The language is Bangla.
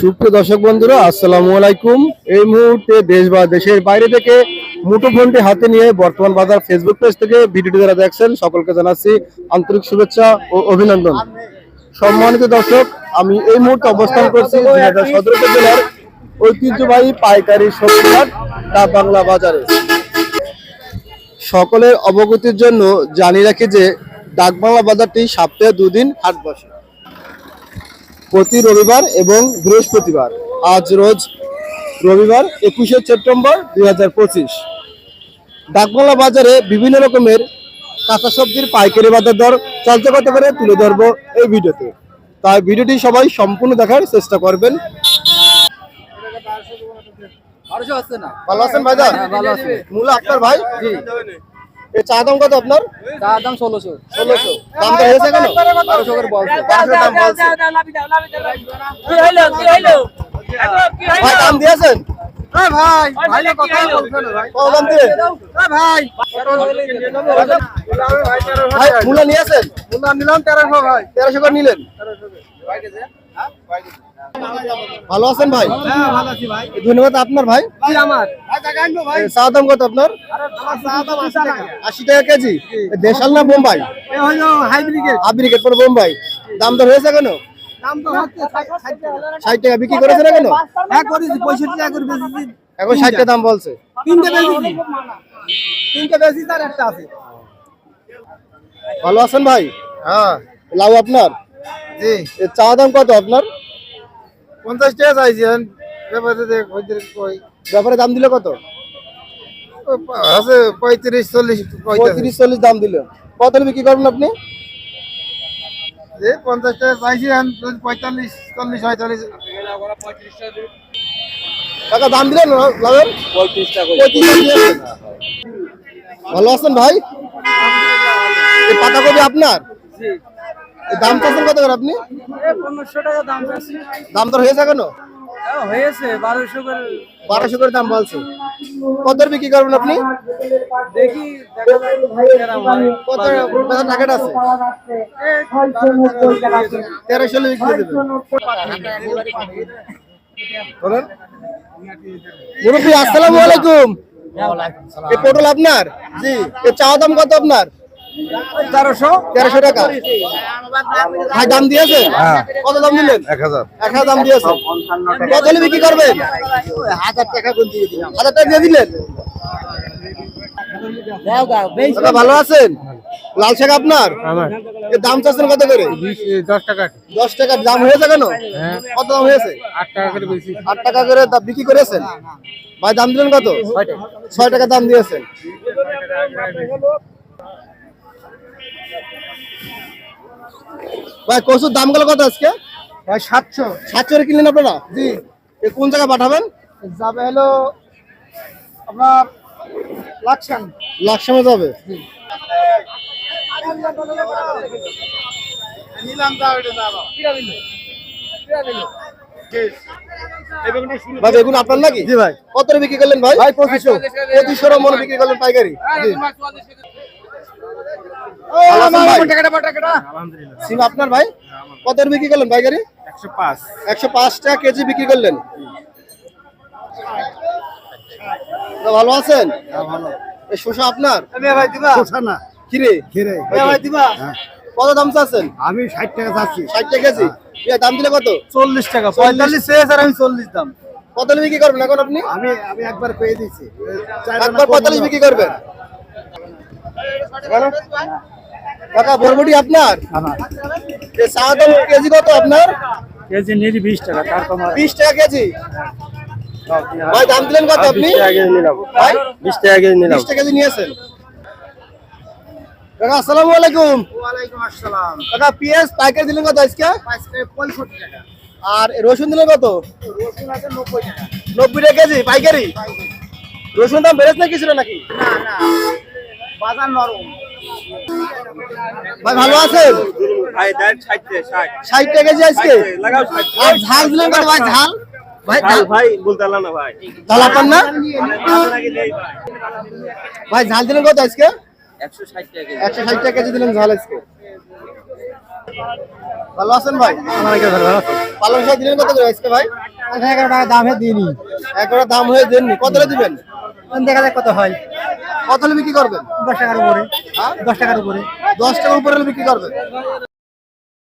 সুপ্রিয় দর্শক বন্ধুরা, আসসালামু আলাইকুম। এই মুহূর্তে দেশ বা দেশের বাইরে থেকে মুঠোফোনটি হাতে নিয়ে বর্তমান বাজার ফেসবুক পেজ থেকে ভিডিওটি যারা দেখছেন, সকলকে জানাচ্ছি আন্তরিক শুভেচ্ছা ও অভিনন্দন। সম্মানিত দর্শক, আমি এই মুহূর্তে অবস্থান করছি সদর উপজেলার ঐতিহ্যবাহী পাইকারি সবজিহাট তা বাংলা বাজারে। সকলের অবগতির জন্য জানি রাখি যে, ডাকবাংলা বাজারটি সপ্তাহে দুদিন হাট বসে। প্রতি রবিবার এবং বৃহস্পতিবার। আজ রোজ রবিবার একুশে সেপ্টেম্বর দুই হাজার পঁচিশ। ডাকবাংলা বাজারে বিভিন্ন রকমের কাঁচা সবজির পাইকারি বাজার দর চলতে করতে করে তুলে ধরবো এই ভিডিওতে। তাই ভিডিওটি সবাই সম্পূর্ণ দেখার চেষ্টা করবেন। ভালো আছেন ভালো আছি। মূল আপনার ভাই? এই চা দাম কত আপনার? চার দাম ষোলোশো। ষোলোশো। দাম তো হয়েছে কেন? বারোশো করে বলছে। বারোশো দাম বলছে ভাই দাম দিয়েছেন? ভাই ভাই কথা বলছে না ভাই। কত দাম দিলেন ভাই। ভাই মূলা নিয়েছেন? নিলাম তেরোশো তেরোশো করে নিলেন। ভালো আছেন ভাই? হ্যাঁ ভালো আছি ভাই। ধন্যবাদ আপনার ভাই? চা দাম কত আপনার? আশি টাকা। কেজি? দেশাল না বোম্বাই? পরে বোম্বাই। দাম দর হয়েছে কেন? দাম তো হচ্ছে ষাট টাকা। বিক্রি করেছে না কেন? হ্যাঁ এখন ষাট টাকা দাম বলছে। তিনটে বেশি তিনটে বেশি তার একটা আছে। ভালো আছেন ভাই? হ্যাঁ। লাউ আপনার? চা দাম কত আপনার? পঞ্চাশ টাকা চাইছেন ব্যাপারে দেখ কই? ব্যাপারে দাম দিলে কত? আছে পঁয়ত্রিশ চল্লিশ পঁয়ত্রিশ চল্লিশ দাম দিলে। কত বিক্রি করবেন আপনি? পঞ্চাশ টাকা চাইছেন পঁয়তাল্লিশ চল্লিশ পঁয়তাল্লিশ। টাকা দাম দিলেন পঁয়ত্রিশ টাকা। ভালো আছেন ভাই? এই পাতাকপি আপনার? দাম চাচ্ছেন কত করে আপনি? পনেরোশো টাকা দাম চাচ্ছি। দাম দর হয়েছে কেন হয়েছে বারোশো করে। বারোশো করে দাম বলছে। কত বিক্রি করবেন আপনি? দেখি কত আছে? তেরোশো বিক্রি দেবেন। বলেন। মুরব্বী আসসালামু আলাইকুম। এই পটল আপনার? জি। এ চাওয়া দাম কত আপনার? তেরোশো? তেরোশো টাকা। ভাই দাম দিয়েছে? কত দাম দিলেন? এক হাজার। এক হাজার দাম দিয়েছে। কত বিক্রি করবেন? হাজার টাকা হাজার টাকা দিয়ে দিলেন? ভালো আছেন? লাল শাক আপনার? দাম চাচ্ছেন কত করে? দশ টাকা দশ টাকা। দাম হয়েছে কেন? কত দাম হয়েছে? আট টাকা করে আট টাকা করে বিক্রি করেছেন? ভাই দাম দিলেন কত? ছয় টাকা দাম দিয়েছেন। ভাই কচুর দামগুলো কত আজকে? ভাই সাতশো। সাতশো কিনলেন আপনারা? জি। এ কোন জায়গায় পাঠাবেন? যাবে হলো আপনার লাকসান লাকসামে যাবে? ভাই বেগুন আপনার নাকি? জি ভাই। কত বিক্রি করলেন ভাই? ভাই পঁচিশশো। পঁচিশশো মন বিক্রি করলেন পাইকারি? জি। সিম আপনার ভাই? কত বিক্রি করলেন পাইকারি? একশো পাঁচ। একশো পাঁচ টাকা কেজি বিক্রি করলেন। ভালো আছেন? এই শসা আপনার? না। কিরে ঘিরে। কত দাম চাচ্ছেন? আমি ষাট টাকা চাচ্ছি। ষাট টাকা কেজি? দাম দিলে কত? চল্লিশ টাকা। পঁয়তাল্লিশ চেয়েছে আর আমি চল্লিশ দাম। কত বিক্রি করবেন এখন আপনি? আমি আমি একবার পেয়ে দিচ্ছি একবার পঁয়তাল্লিশ বিক্রি করবেন? কাকা বরবটি আপনার? এ, কেজি কত আপনার? কেজি নিলি বিশ টাকা তার বিশ টাকা কেজি? ভাই দাম দিলেন কত আপনি? ভাই বিশ টাকা কেজি নিলাম বিশ টাকা কেজি নিয়েছেন। কাকা আসসালামু আলাইকুম। ওয়ালাইকুম আসসালাম। কাকা পেঁয়াজ পাইকারি দিলেন কত আজকে? পঁয়ষট্টি টাকা। আর রসুন দিলেন কত? রসুন আছে নব্বই টাকা। নব্বই টাকা কেজি পাইকারি? রসুন দাম বেড়েছে না কিছু নাকি? না না। বাজার নরম। ভাই ভালো আছেন? ভাই কেজি আজকে? লাগাও আর ঝাল দিলেন কত ভাই? ঝাল? ভাই ভাই বলতে ভাই। না? ভাই ঝাল দিলেন কত আজকে? 160 টাকা কেজি দিলেন ঝাল আজকে। ভালো আছেন ভাই? পালং শাক দিলেন কত করে আজকে ভাই? এগারো টাকা দাম হয়ে দিইনি। এগারো দাম হয়ে দেননি। কতটা দিবেন? দেখা যায় কত হয়। কত বিক্রি করবেন? হ্যাঁ? দশ টাকার উপরে। দশ টাকার উপরে। দশ টাকার উপরে বিক্রি করবেন?